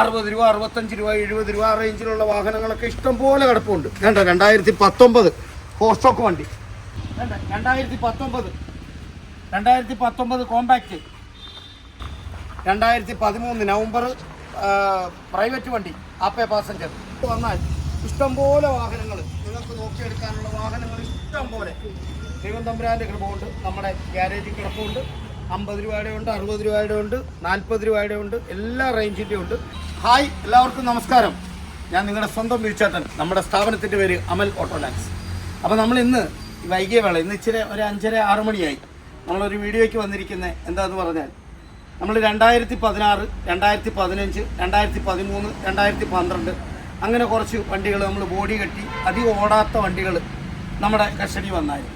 അറുപത് രൂപ അറുപത്തഞ്ച് രൂപ എഴുപത് രൂപ റേഞ്ചിലുള്ള വാഹനങ്ങളൊക്കെ ഇഷ്ടം പോലെ കിടപ്പുണ്ട്. വേണ്ട രണ്ടായിരത്തി പത്തൊമ്പത് ഹോസ്റ്റോക്ക് വണ്ടി. വേണ്ട രണ്ടായിരത്തി പത്തൊമ്പത് രണ്ടായിരത്തി പത്തൊമ്പത് കോമ്പാക്റ്റ് രണ്ടായിരത്തി പതിമൂന്ന് നവംബർ പ്രൈവറ്റ് വണ്ടി ആപ്പേ പാസഞ്ചർ വന്നാൽ ഇഷ്ടംപോലെ വാഹനങ്ങൾ. നിങ്ങൾക്ക് നോക്കിയെടുക്കാനുള്ള വാഹനങ്ങൾ ഇഷ്ടം പോലെ. ദൈവം തമ്പുരാന്റെ കൃപമുണ്ട് നമ്മുടെ ഗ്യാരേജിൽ കിടപ്പുണ്ട്. അമ്പത് രൂപയുടെ ഉണ്ട് അറുപത് രൂപയുടെ ഉണ്ട് നാൽപ്പത് രൂപയുടെ ഉണ്ട് എല്ലാ റേഞ്ചിന്റെ ഉണ്ട്. ഹായ് എല്ലാവർക്കും നമസ്കാരം. ഞാൻ നിങ്ങളുടെ സ്വന്തം വീഴ്ചേട്ടൻ നമ്മുടെ സ്ഥാപനത്തിന്റെ പേര് അമൽ ഓട്ടോലാക്സ് അപ്പോൾ നമ്മൾ ഇന്ന് വൈകിയ വേള ഇന്ന് ഇച്ചിരി ഒരു അഞ്ചര ആറ് മണിയായി. നമ്മളൊരു വീഡിയോയ്ക്ക് വന്നിരിക്കുന്നത് എന്താന്ന് പറഞ്ഞാൽ നമ്മൾ രണ്ടായിരത്തി പതിനാറ് രണ്ടായിരത്തി പതിനഞ്ച് രണ്ടായിരത്തി പതിമൂന്ന് രണ്ടായിരത്തി പന്ത്രണ്ട് അങ്ങനെ കുറച്ച് വണ്ടികൾ നമ്മൾ ബോഡി കെട്ടി അധികം ഓടാത്ത വണ്ടികൾ നമ്മുടെ കസ്റ്റഡി വന്നായിരുന്നു.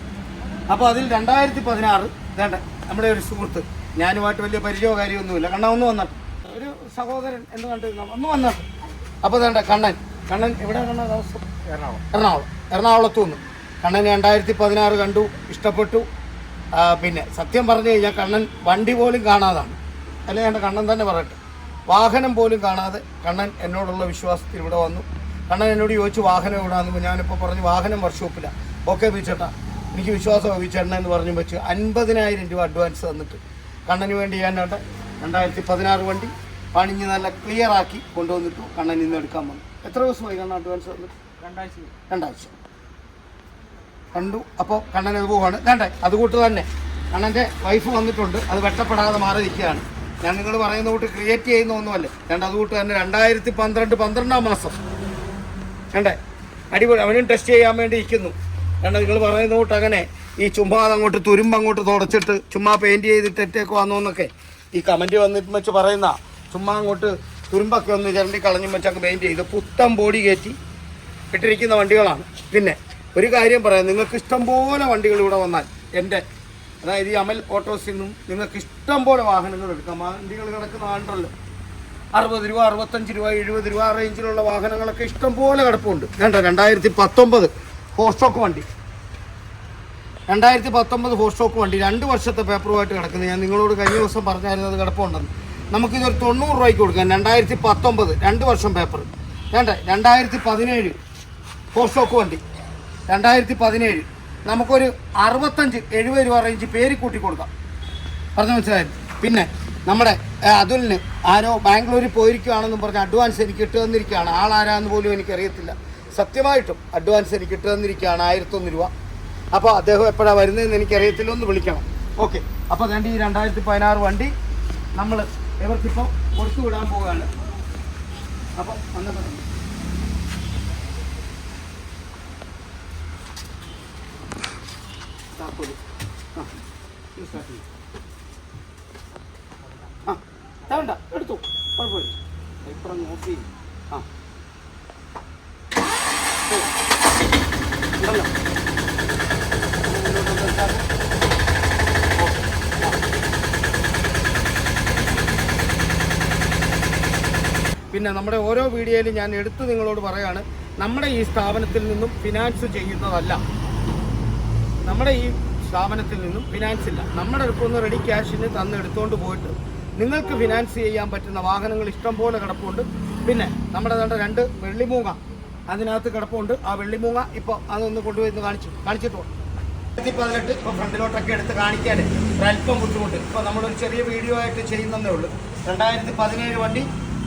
അപ്പോൾ അതിൽ രണ്ടായിരത്തി പതിനാറ് വേണ്ട നമ്മുടെ ഒരു സുഹൃത്ത്. ഞാനുമായിട്ട് വലിയ പരിചയമോ കാര്യമൊന്നുമില്ല കണ്ണൻ ഒന്ന് വന്നിട്ട് ഒരു സഹോദരൻ എന്ന് കണ്ടിരുന്ന ഒന്ന് വന്നിട്ട് അപ്പോൾ വേണ്ട കണ്ണൻ. കണ്ണൻ എവിടെ കണ്ണ താമസം? എറണാകുളം. എറണാകുളം. എറണാകുളത്തു നിന്ന് കണ്ണൻ രണ്ടായിരത്തി പതിനാറ് കണ്ടു ഇഷ്ടപ്പെട്ടു. പിന്നെ സത്യം പറഞ്ഞു കഴിഞ്ഞാൽ കണ്ണൻ വണ്ടി പോലും കാണാതാണ്. അല്ലെ എന്റെ കണ്ണൻ തന്നെ പറയട്ടെ. വാഹനം പോലും കാണാതെ കണ്ണൻ എന്നോടുള്ള വിശ്വാസത്തിൽ ഇവിടെ വന്നു. കണ്ണൻ എന്നോട് ചോദിച്ചു വാഹനം എവിടെയാണെന്ന് ഞാനിപ്പോൾ പറഞ്ഞു വാഹനം വർഷോപ്പില്ല ഓക്കെ ബീച്ചേട്ടാ എനിക്ക് വിശ്വാസം ബീച്ചേട്ടൻ എന്ന് പറഞ്ഞു വെച്ച് അൻപതിനായിരം രൂപ അഡ്വാൻസ് തന്നിട്ട്. കണ്ണന് വേണ്ടി ഞാൻ വേണ്ട രണ്ടായിരത്തി പതിനാറ് വണ്ടി പണിഞ്ഞ് നല്ല ക്ലിയർ ആക്കി കൊണ്ടുവന്നിട്ടു കണ്ണൻ ഇന്ന് എടുക്കാൻ വന്നു. എത്ര ദിവസമായി കണ്ണൻ അഡ്വാൻസ് തന്നിട്ട്? രണ്ടാഴ്ച. രണ്ടാഴ്ച. കണ്ടു. അപ്പോൾ കണ്ണൻ അത് പോവാണ്. കണ്ടേ അതുകൂട്ട് തന്നെ. കണ്ണന്റെ വൈഫ് വന്നിട്ടുണ്ട്. അത് വെട്ടപ്പെടാതെ മാറി നിൽക്കുകയാണ്. ഞാൻ നിങ്ങൾ പറയുന്ന കൂട്ട് ക്രിയേറ്റ് ചെയ്യുന്ന ഒന്നുമല്ല. രണ്ട് അതുകൂട്ട് തന്നെ രണ്ടായിരത്തി പന്ത്രണ്ട് പന്ത്രണ്ടാം മാസം. വേണ്ടേ അടിപൊളി. അവനും ടെസ്റ്റ് ചെയ്യാൻ വേണ്ടി ഇരിക്കുന്നു. കണ്ട നിങ്ങൾ പറയുന്ന കൂട്ട് അങ്ങനെ ഈ ചുമ്മാ അങ്ങോട്ട് തുരുമ്പ് അങ്ങോട്ട് തുടച്ചിട്ട് ചുമ്മാ പെയിന്റ് ചെയ്തിട്ട് ഇട്ടേക്ക് വന്നു എന്നൊക്കെ ഈ കമന്റ് വന്നിട്ട് വെച്ച് പറയുന്ന ചുമ്മാ അങ്ങോട്ട് തുരുമ്പൊക്കെ ഒന്ന് ചിരണ്ടി കളഞ്ഞും വെച്ചൊക്കെ പെയിന്റ് ചെയ്ത് പുത്തം ബോഡി കയറ്റി ഇട്ടിരിക്കുന്ന വണ്ടികളാണ്. പിന്നെ ഒരു കാര്യം പറയാം നിങ്ങൾക്ക് ഇഷ്ടം പോലെ വണ്ടികൾ ഇവിടെ വന്നാൽ എന്റെ അതായത് ഈ അമൽ ഓട്ടോസിൽ നിന്നും നിങ്ങൾക്ക് ഇഷ്ടം പോലെ വാഹനങ്ങൾ എടുക്കാം. വണ്ടികൾ കിടക്കുന്ന ആണ്ടല്ലോ. അറുപത് രൂപ അറുപത്തഞ്ച് രൂപ എഴുപത് രൂപ റേഞ്ചിലുള്ള വാഹനങ്ങളൊക്കെ ഇഷ്ടം പോലെ കിടപ്പുണ്ട്. വേണ്ട രണ്ടായിരത്തി പത്തൊമ്പത് ഫോസ്റ്റോക്ക് വണ്ടി. രണ്ടായിരത്തി പത്തൊമ്പത് ഫോസ്റ്റോക്ക് വണ്ടി. രണ്ട് വർഷത്തെ പേപ്പറുമായിട്ട് കിടക്കുന്നത് ഞാൻ നിങ്ങളോട് കഴിഞ്ഞ ദിവസം പറഞ്ഞായിരുന്നു അത് കിടപ്പുണ്ടെന്ന്. നമുക്കിതൊരു തൊണ്ണൂറ് രൂപയ്ക്ക് കൊടുക്കാം. രണ്ടായിരത്തി പത്തൊമ്പത് രണ്ട് വർഷം പേപ്പർ വേണ്ട? രണ്ടായിരത്തി പതിനേഴ് ഫോസ്റ്റോക്ക് വണ്ടി. രണ്ടായിരത്തി പതിനേഴ്. നമുക്കൊരു അറുപത്തഞ്ച് എഴുപത് രൂപ റേഞ്ച് പേര് കൂട്ടി കൊടുക്കാം. പറഞ്ഞു മനസ്സിലായത് പിന്നെ നമ്മുടെ അതുലിന് ആരോ ബാംഗ്ലൂരിൽ പോയിരിക്കുകയാണെന്നും പറഞ്ഞ് അഡ്വാൻസ് എനിക്ക് ഇട്ട് തന്നിരിക്കുകയാണ് ആളാരാന്ന് പോലും എനിക്കറിയത്തില്ല. സത്യമായിട്ടും അഡ്വാൻസ് എനിക്ക് ഇട്ട് തന്നിരിക്കുകയാണ് ആയിരത്തൊന്ന് രൂപ. അപ്പോൾ അദ്ദേഹം എപ്പോഴാണ് വരുന്നതെന്ന് എനിക്കറിയത്തില്ല ഒന്ന് വിളിക്കണം. ഓക്കെ. അപ്പോൾ അതുകൊണ്ട് ഈ രണ്ടായിരത്തി പതിനാറ് വണ്ടി നമ്മൾ ഇവർക്കിപ്പോൾ കൊടുത്തു വിടാൻ പോവുകയാണ്. അപ്പോൾ വന്നപ്പോൾ ആ എടുത്തു. കുഴപ്പമില്ല. ഇപ്പുറം നോക്കി ആ. പിന്നെ നമ്മുടെ ഓരോ വീഡിയോയിലും ഞാൻ എടുത്ത് നിങ്ങളോട് പറയാണ് നമ്മുടെ ഈ സ്ഥാപനത്തിൽ നിന്നും ഫിനാൻസ് ചെയ്യുന്നതല്ല. നമ്മുടെ ഈ സ്ഥാപനത്തിൽ നിന്നും ഫിനാൻസ് ഇല്ല. നമ്മുടെ അടുത്തൊന്ന് റെഡി ക്യാഷിന് തന്ന് എടുത്തുകൊണ്ട് പോയിട്ട് നിങ്ങൾക്ക് ഫിനാൻസ് ചെയ്യാൻ പറ്റുന്ന വാഹനങ്ങൾ ഇഷ്ടം പോലെ കിടപ്പുണ്ട്. പിന്നെ നമ്മുടെ രണ്ട് വെള്ളിമൂങ്ങ അതിനകത്ത് കിടപ്പുണ്ട്. ആ വെള്ളിമൂങ്ങ ഇപ്പോൾ അതൊന്ന് കൊണ്ടുപോയി കാണിച്ചു. രണ്ടായിരത്തി പതിനെട്ട് ഇപ്പോൾ ഫ്രണ്ടിലോട്ടൊക്കെ എടുത്ത് കാണിക്കാൻ ഒരല്പം ബുദ്ധിമുട്ട്. ഇപ്പോൾ നമ്മളൊരു ചെറിയ വീഡിയോ ആയിട്ട് ചെയ്യുന്നതേ ഉള്ളൂ. രണ്ടായിരത്തി പതിനേഴ് വണ്ടി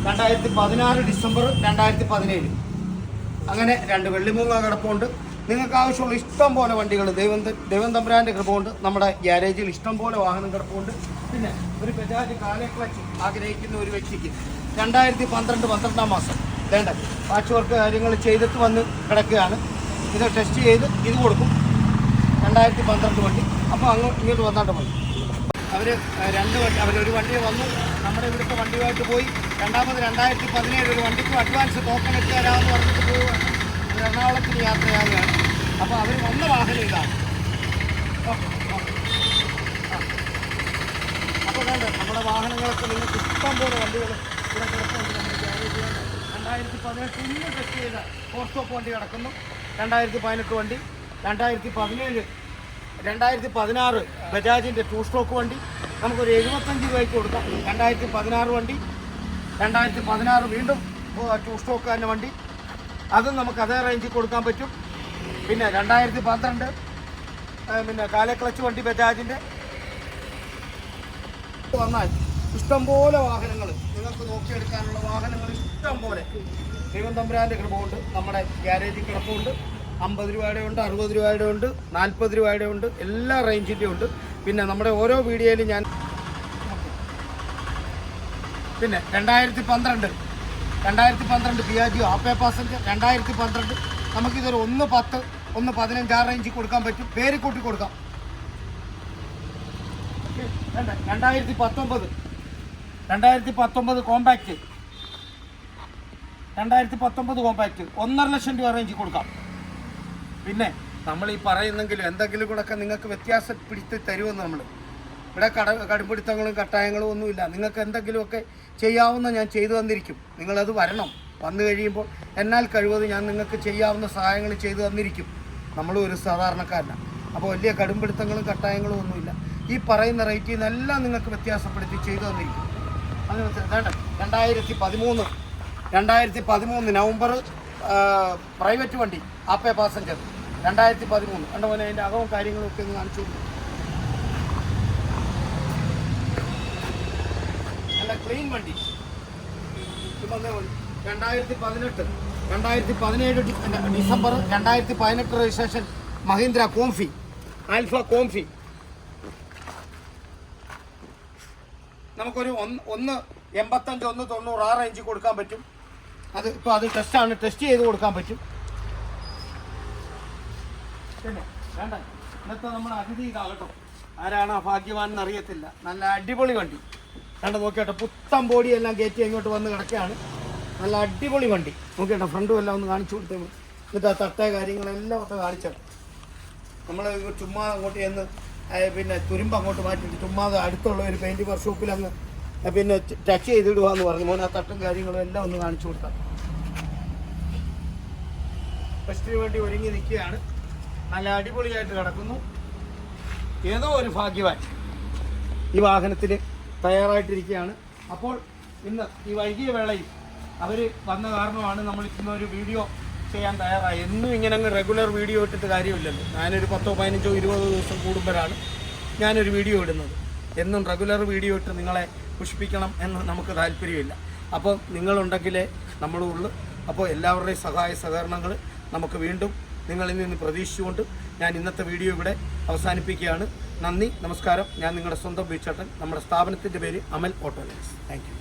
രണ്ടായിരത്തി പതിനാറ് ഡിസംബർ രണ്ടായിരത്തി പതിനേഴ്. അങ്ങനെ രണ്ട് വെള്ളിമൂങ്ങ കിടപ്പുണ്ട്. നിങ്ങൾക്ക് ആവശ്യമുള്ള ഇഷ്ടം പോലെ വണ്ടികൾ ദൈവം ദൈവം തമ്പുരാന്റെ കൃപമുണ്ട് നമ്മുടെ ഗ്യാരേജിൽ ഇഷ്ടം പോലെ വാഹനം കിടപ്പുണ്ട്. പിന്നെ ഒരു ബജാജ് കാലെ ക്ലച്ച് ആഗ്രഹിക്കുന്ന ഒരു വ്യക്തിക്ക് രണ്ടായിരത്തി പന്ത്രണ്ട് പന്ത്രണ്ടാം മാസം വേണ്ട. പാച്ച് വർക്ക് കാര്യങ്ങൾ ചെയ്തിട്ട് വന്ന് കിടക്കുകയാണ്. ഇത് ടെസ്റ്റ് ചെയ്ത് ഇത് കൊടുക്കും. രണ്ടായിരത്തി പന്ത്രണ്ട് വണ്ടി. അപ്പോൾ അങ്ങ് ഇങ്ങോട്ട് വന്നാട്ട് മതി അവർ രണ്ട് വണ്ടി അവരൊരു വണ്ടി വന്നു. നമ്മുടെ ഇവിടുത്തെ വണ്ടിയുമായിട്ട് പോയി. രണ്ടാമത് രണ്ടായിരത്തി പതിനേഴ് ഒരു വണ്ടിക്ക് അഡ്വാൻസ് ടോക്കൺ ഇട്ട് തരാമെന്ന് പറഞ്ഞിട്ട് പോവുകയാണ്. ഒരു എറണാകുളത്തിന് യാത്രയാവുകയാണ്. അപ്പോൾ അവർ വന്ന വാഹനം ഇതാണ് അപ്പോൾ വേണ്ട നമ്മുടെ വാഹനങ്ങളൊക്കെ നിങ്ങൾക്ക് ഇഷ്ടം പോലെ വണ്ടികൾ ഇവിടെ രണ്ടായിരത്തി പതിനെട്ട് ഇന്ന് ടെസ്റ്റ് ചെയ്ത ഫോർ സ്റ്റോപ്പ് വണ്ടി കിടക്കുന്നു. രണ്ടായിരത്തി പതിനെട്ട് വണ്ടി രണ്ടായിരത്തി പതിനേഴ് രണ്ടായിരത്തി പതിനാറ് ബജാജിന്റെ ടൂ സ്ട്രോക്ക് വണ്ടി. നമുക്കൊരു എഴുപത്തഞ്ച് രൂപയ്ക്ക് കൊടുക്കാം. രണ്ടായിരത്തി പതിനാറ് വണ്ടി രണ്ടായിരത്തി പതിനാറ് വീണ്ടും ടൂ സ്ട്രോക്ക് തന്നെ വണ്ടി. അതും നമുക്ക് അതേ റേഞ്ചിൽ കൊടുക്കാൻ പറ്റും. പിന്നെ രണ്ടായിരത്തി പന്ത്രണ്ട് പിന്നെ കാലക്ലച്ച് വണ്ടി ബജാജിന്റെ വന്നാൽ ഇഷ്ടംപോലെ വാഹനങ്ങൾ നിങ്ങൾക്ക് നോക്കിയെടുക്കാനുള്ള വാഹനങ്ങൾ ഇഷ്ടംപോലെ. ദൈവം തമ്പുരാന്റെ കൃപമുണ്ട് നമ്മുടെ ഗ്യാരേജിൽ കിടപ്പുണ്ട്. അമ്പത് രൂപയുടെ ഉണ്ട് അറുപത് രൂപയുടെ ഉണ്ട് നാൽപ്പത് രൂപയുടെ ഉണ്ട് എല്ലാ റേഞ്ചിന്റെ ഉണ്ട്. പിന്നെ നമ്മുടെ ഓരോ വീഡിയോയിലും ഞാൻ പിന്നെ രണ്ടായിരത്തി പന്ത്രണ്ട് രണ്ടായിരത്തി പന്ത്രണ്ട് പിയാജിയോ ആപ്പേ പാസഞ്ചർ രണ്ടായിരത്തി പന്ത്രണ്ട്. നമുക്കിതൊരു ഒന്ന് പത്ത് ഒന്ന് പതിനഞ്ച് ആ റേഞ്ചിൽ കൊടുക്കാൻ പറ്റും. പേര് കൂട്ടി കൊടുക്കാം. രണ്ടായിരത്തി പത്തൊമ്പത്. രണ്ടായിരത്തി പത്തൊമ്പത് കോമ്പാക്റ്റ് രണ്ടായിരത്തി പത്തൊമ്പത് കോമ്പാക്റ്റ് ഒന്നര ലക്ഷം രൂപ റേഞ്ചിൽ കൊടുക്കാം. പിന്നെ നമ്മൾ ഈ പറയുന്നെങ്കിലും എന്തെങ്കിലും കൂടെ നിങ്ങൾക്ക് നിങ്ങൾക്ക് പിടിച്ച് തരുമെന്ന് നമ്മൾ. ഇവിടെ കട കടുപിടുത്തങ്ങളും കട്ടായങ്ങളും ഒന്നുമില്ല നിങ്ങൾക്ക് എന്തെങ്കിലുമൊക്കെ ചെയ്യാവുന്ന ഞാൻ ചെയ്തു തന്നിരിക്കും. നിങ്ങളത് വരണം. വന്നു കഴിയുമ്പോൾ എന്നാൽ കഴിവത് ഞാൻ നിങ്ങൾക്ക് ചെയ്യാവുന്ന സഹായങ്ങൾ ചെയ്തു തന്നിരിക്കും. നമ്മളും ഒരു സാധാരണക്കാരനാണ് അപ്പോൾ വലിയ കടുംപിടുത്തങ്ങളും കട്ടായങ്ങളും ഒന്നുമില്ല. ഈ പറയുന്ന റേറ്റിൽ നിന്നെല്ലാം നിങ്ങൾക്ക് വ്യത്യാസപ്പെടുത്തി ചെയ്തു തന്നിരിക്കും. രണ്ടായിരത്തി പതിമൂന്ന്. രണ്ടായിരത്തി പതിമൂന്ന് നവംബർ പ്രൈവറ്റ് വണ്ടി ആപ്പേ പാസഞ്ചർ രണ്ടായിരത്തി പതിമൂന്ന്. കണ്ട പോലെ അതിന്റെ അകവും കാര്യങ്ങളും ഒക്കെ ഒന്ന് കാണിച്ചു. നല്ല ക്ലീൻ വണ്ടി. രണ്ടായിരത്തി പതിനെട്ട് രണ്ടായിരത്തി പതിനേഴ് ഡിസംബർ രണ്ടായിരത്തി പതിനെട്ട് registration Mahindra comfy Alfa comfy. നമുക്കൊരു ഒന്ന് ഒന്ന് എൺപത്തഞ്ച് ഒന്ന് തൊണ്ണൂറ് ആ റേഞ്ചിൽ കൊടുക്കാൻ പറ്റും. അത് ഇപ്പോൾ അത് ടെസ്റ്റാണ് ടെസ്റ്റ് ചെയ്ത് കൊടുക്കാൻ പറ്റും. പിന്നെ വേണ്ട. ഇന്നത്തെ നമ്മൾ അതിഥി ഇതാകട്ടോ ആരാണ് ആ ഭാഗ്യവാൻ എന്നറിയത്തില്ല നല്ല അടിപൊളി വണ്ടി. കണ്ട് നോക്കിയോട്ടെ പുത്തൻ ബോഡിയെല്ലാം കയറ്റി അങ്ങോട്ട് വന്ന് കിടക്കുകയാണ്. നല്ല അടിപൊളി വണ്ടി. നോക്കിയോട്ടെ ഫ്രണ്ടും എല്ലാം ഒന്ന് കാണിച്ചു കൊടുത്തേ ഇന്നത്തെ ആ തട്ടേ കാര്യങ്ങളെല്ലാം ഒക്കെ കാണിച്ചു നമ്മൾ ചുമ്മാ അങ്ങോട്ട് ചെന്ന് പിന്നെ തുരുമ്പ് അങ്ങോട്ട് മാറ്റിയിട്ട് ചുമ്മാ അടുത്തുള്ള ഒരു പെയിന്റ് വർക്ക്ഷോപ്പിൽ അങ്ങ് ആ, പിന്നെ ടച്ച് ചെയ്തിടുക എന്ന് പറഞ്ഞു. മോൻ ആ തട്ടും കാര്യങ്ങളും എല്ലാം ഒന്ന് കാണിച്ചു കൊടുത്താൽ ഫസ്റ്റിന് വേണ്ടി ഒരുങ്ങി നിൽക്കുകയാണ്. നല്ല അടിപൊളിയായിട്ട് കിടക്കുന്നു. ഏതോ ഒരു ഭാഗ്യവാൻ ഈ വാഹനത്തിൽ തയ്യാറായിട്ടിരിക്കുകയാണ്. അപ്പോൾ ഇന്ന് ഈ വൈകിയ വേളയിൽ അവർ വന്ന കാരണമാണ് നമ്മൾ ഇന്ന് ഒരു വീഡിയോ ചെയ്യാൻ തയ്യാറായി. എന്നും ഇങ്ങനെ അങ്ങ് റെഗുലർ വീഡിയോ ഇട്ടിട്ട് കാര്യമില്ലല്ലോ. ഞാനൊരു പത്തോ പതിനഞ്ചോ ഇരുപതോ ദിവസം കൂടുമ്പോഴാണ് ഞാനൊരു വീഡിയോ ഇടുന്നത്. എന്നും റെഗുലർ വീഡിയോ ഇട്ട് നിങ്ങളെ പുഷ്പിക്കണം എന്ന് നമുക്ക് താല്പര്യമില്ല. അപ്പോൾ നിങ്ങളുണ്ടെങ്കിലേ നമ്മളും ഉള്ളു. അപ്പോൾ എല്ലാവരുടെയും സഹായ സഹകരണങ്ങൾ നമുക്ക് വീണ്ടും നിങ്ങളിൽ നിന്ന് പ്രതീക്ഷിച്ചുകൊണ്ട് ഞാൻ ഇന്നത്തെ വീഡിയോ ഇവിടെ അവസാനിപ്പിക്കുകയാണ്. നന്ദി നമസ്കാരം. ഞാൻ നിങ്ങളുടെ സ്വന്തം ബീച്ചേട്ടൻ നമ്മുടെ സ്ഥാപനത്തിന്റെ പേര് അമൽ ഓട്ടോലൈസ് താങ്ക് യു